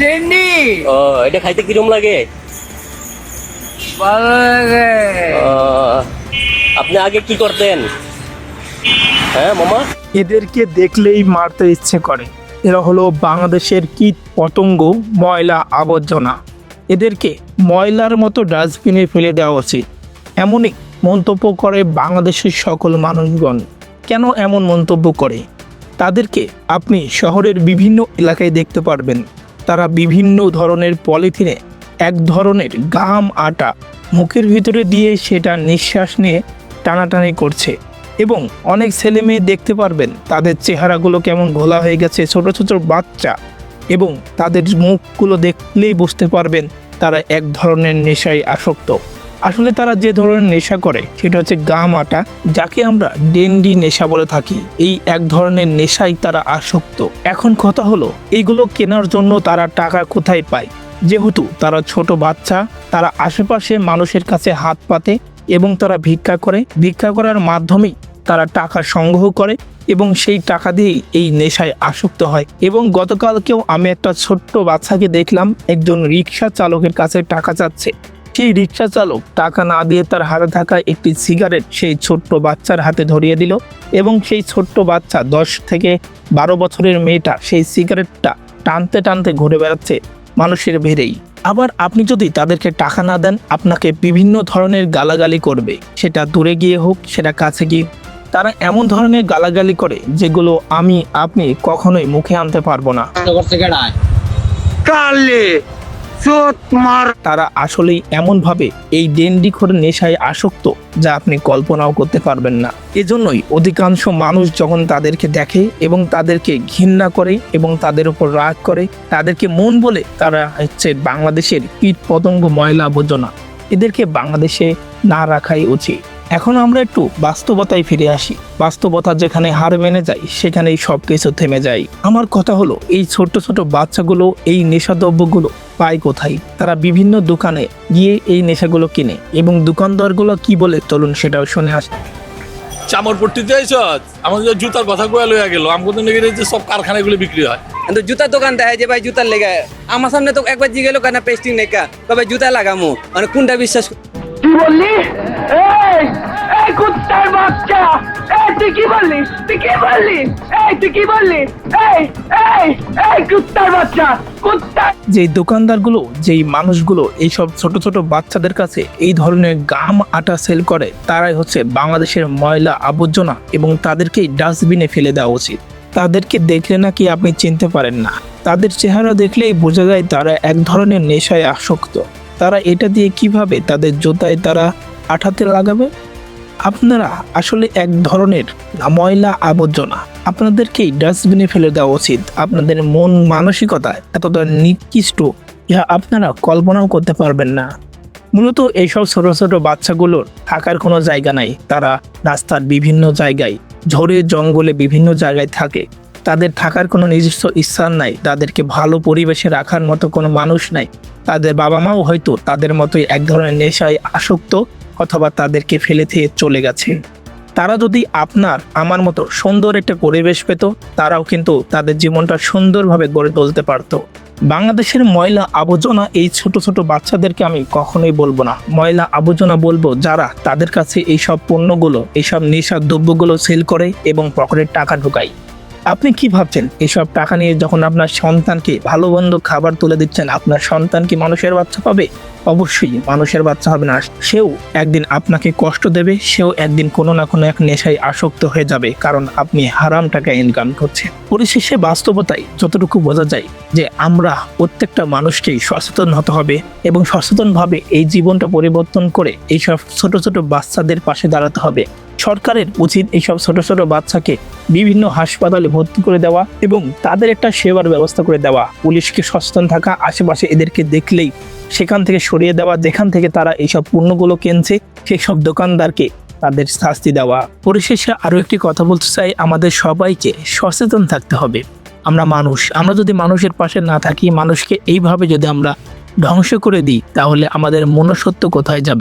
ডেন্ডি ও এটা খাইতে কিরম লাগে? ভালো লাগে। আপনি আগে কি করতেন? হ্যাঁ মামা? এদেরকে দেখলেই মারতে ইচ্ছে করে। এরা হলো বাংলাদেশের কীট পতঙ্গ ময়লা আবর্জনা। এদেরকে ময়লার মতো ডাস্টবিনে ফেলে দেওয়া উচিত। এমনই মন্তব্য করে বাংলাদেশের সকল মানুষগণ। কেন এমন মন্তব্য করে? তাদেরকে আপনি শহরের বিভিন্ন এলাকায় দেখতে পারবেন। তারা বিভিন্ন ধরনের পলিথিনে এক ধরনের গাম আটা মুখের ভিতরে দিয়ে সেটা নিঃশ্বাস নিয়ে টানাটানি করছে এবং অনেক ছেলে মেয়ে দেখতে পারবেন তাদের চেহারাগুলো কেমন ঘোলা হয়ে গেছে, ছোট ছোট বাচ্চা এবং তাদের মুখগুলো দেখলেই বুঝতে পারবেন তারা এক ধরনের নেশায় আসক্ত। আসলে তারা যে ধরনের নেশা করে, সেটা হচ্ছে গাম আটা যাকে আমরা ডেন্ডি নেশা বলে থাকি। এই এক ধরনের নেশাই তারা আসক্ত। এখন কথা হলো এইগুলো কেনার জন্য তারা টাকা কোথায় পায়? যেহেতু তারা ছোট বাচ্চা, তারা আশেপাশে মানুষের কাছে হাত পাতে এবং তারা ভিক্ষা করে। ভিক্ষা করার মাধ্যমেই তারা টাকা সংগ্রহ করে এবং সেই টাকা দিয়েই এই নেশায় আসক্ত হয়। এবং গতকালকেও আমি একটা ছোট্ট বাচ্চাকে দেখলাম, একজন রিক্সা চালকের কাছে টাকা চাচ্ছে। সেই রিক্সা চালক টাকা না দিয়ে তার হাতে থাকা একটি সিগারেট সেই ছোট্ট বাচ্চার হাতে ধরিয়ে দিল এবং সেই ছোট্ট বাচ্চা দশ থেকে বারো বছরের মেয়েটা সেই সিগারেটটা টানতে টানতে ঘুরে বেড়াচ্ছে মানুষের ভিড়েই। আবার আপনি যদি তাদেরকে টাকা না দেন আপনাকে বিভিন্ন ধরনের গালাগালি করবে। সেটা দূরে গিয়ে হোক সেটা কাছে গিয়ে তারা এমন ধরনের গালাগালি করে যেগুলো আমি আপনি কখনোই মুখে আনতে পারব না। তারা আসলেই এমনভাবে এই ডেন্ডিখোর নেশায় আসক্ত যা আপনি কল্পনাও করতে পারবেন না। এজন্যই অধিকাংশ মানুষ যখন তাদেরকে দেখে এবং তাদেরকে ঘৃণা করে এবং তাদের উপর রাগ করে, তাদেরকে মন বলে তারা হচ্ছে বাংলাদেশের কীট পতঙ্গ ময়লা আবর্জনা। এদেরকে বাংলাদেশে না রাখাই উচিত। এখন আমরা একটু বাস্তবতায় ফিরে আসি। বাস্তবতা যেখানে হার মেনে যায়, সেখানেই সব কিছু থেমে যায়। আমার কথা হলো, এই ছোট ছোট বাচ্চাগুলো, এই নেশাদ্রব্যগুলো পায় কোথায়? তারা বিভিন্ন দোকানে গিয়ে এই নেশাগুলো কিনে এবং দোকানদারগুলো কি বলে চলুন সেটাও শুনে আসি চামর পট্টিতে আইস আমাদের জুতার কথা কয়ে লইয়া গেল। আমাকে নাকি যে সব কারখানাগুলো বিক্রি হয়। কিন্তু জুতার দোকান দেখায় যে ভাই জুতার লেগে। আমার সামনে তো একবার জিগে গেল কেন পেস্টিং নেকা। তবে জুতা লাগামু? মানে কোনটা বিশ্বাস কি বললি? এই এই কুত্তার বাচ্চা। এই তুই কি বললি? তুই কি বললি? এই তুই কি বললি? এই যেই দোকানদারগুলো, যেই মানুষগুলো, এইসব ছোট ছোট বাচ্চাদের কাছে এই ধরনের গাম আটা সেল করে, তারাই হচ্ছে বাংলাদেশের ময়লা আবর্জনা এবং তাদেরকেই ডাস্টবিনে ফেলে দেওয়া উচিত। তাদেরকে দেখলে নাকি আপনি চিনতে পারেন না। তাদের চেহারা দেখলেই বোঝা যায় তারা এক ধরনের নেশায় আসক্ত। তারা এটা দিয়ে কীভাবে তাদের জোতায় তারা আঠাতে লাগাবে? আপনারা আসলে এক ধরনের ময়লা আবর্জনা। আপনাদেরকেই ডাস্টবিনে ফেলে দেওয়া উচিত। আপনাদের মন মানসিকতা এতটা নিকৃষ্ট, যা আপনারা কল্পনাও করতে পারবেন না। মূলত এইসব ছোট ছোট বাচ্চাগুলোর থাকার কোনো জায়গা নাই। তারা রাস্তার বিভিন্ন জায়গায়, ঝড়ে জঙ্গলে বিভিন্ন জায়গায় থাকে। তাদের থাকার কোনো নিজস্ব স্থান নাই। তাদেরকে ভালো পরিবেশে রাখার মতো কোনো মানুষ নাই। তাদের বাবা মাও হয়তো তাদের মতোই এক ধরনের নেশায় আসক্ত অথবা তাদেরকে ফেলে দিয়ে চলে গেছে। তারা যদি আপনার, আমার মতো সুন্দর একটা পরিবেশ পেত, তারাও কিন্তু তাদের জীবনটা সুন্দরভাবে গড়ে তুলতে পারতো। বাংলাদেশের ময়লা আবর্জনা এই ছোট ছোট বাচ্চাদেরকে আমি কখনোই বলব না। ময়লা আবর্জনা বলব যারা তাদের কাছে এই সব পণ্যগুলো, এইসব নেশার দ্রব্যগুলো সেল করে এবং পকেটের টাকা ঢোকায়। আপনি কি ভাবছেন? এসব টাকা নিয়ে যখন আপনার সন্তানকে ভালো মন্দ খাবার তুলে দিচ্ছেন, আপনার সন্তান কি মানুষের বাচ্চা পাবে? অবশ্যই মানুষের বাচ্চা হবে না। সেও একদিন আপনাকে কষ্ট দেবে, সেও একদিন কোনো না কোনো এক নেশায় আসক্ত হয়ে যাবে, কারণ আপনি হারাম টাকা ইনকাম করছেন। পরিশেষে বাস্তবতায় যতটুকু বোঝা যায় যে আমরা প্রত্যেকটা মানুষকেই সচেতন হতে হবে এবং সচেতনভাবে এই জীবনটা পরিবর্তন করে এইসব ছোট ছোট বাচ্চাদের পাশে দাঁড়াতে হবে। সরকারের উচিত এইসব ছোট ছোট বাচ্চাকে বিভিন্ন হাসপাতালে ভর্তি করে দেওয়া এবং তাদের একটা সেবার ব্যবস্থা করে দেওয়া। পুলিশকে সচেতন থাকা, আশেপাশে এদেরকে দেখলেই সেখান থেকে সরিয়ে দেওয়া, যেখান থেকে তারা এইসব পণ্যগুলো কিনছে সেই সব দোকানদারকে তাদের শাস্তি দেওয়া। পরিশেষে আরও একটি কথা বলতে চাই, আমাদের সবাইকে সচেতন থাকতে হবে। আমরা মানুষ, আমরা যদি মানুষের পাশে না থাকি, মানুষকে এইভাবে যদি আমরা ধ্বংস করে দিই, তাহলে আমাদের মনুষ্যত্ব কোথায় যাবে?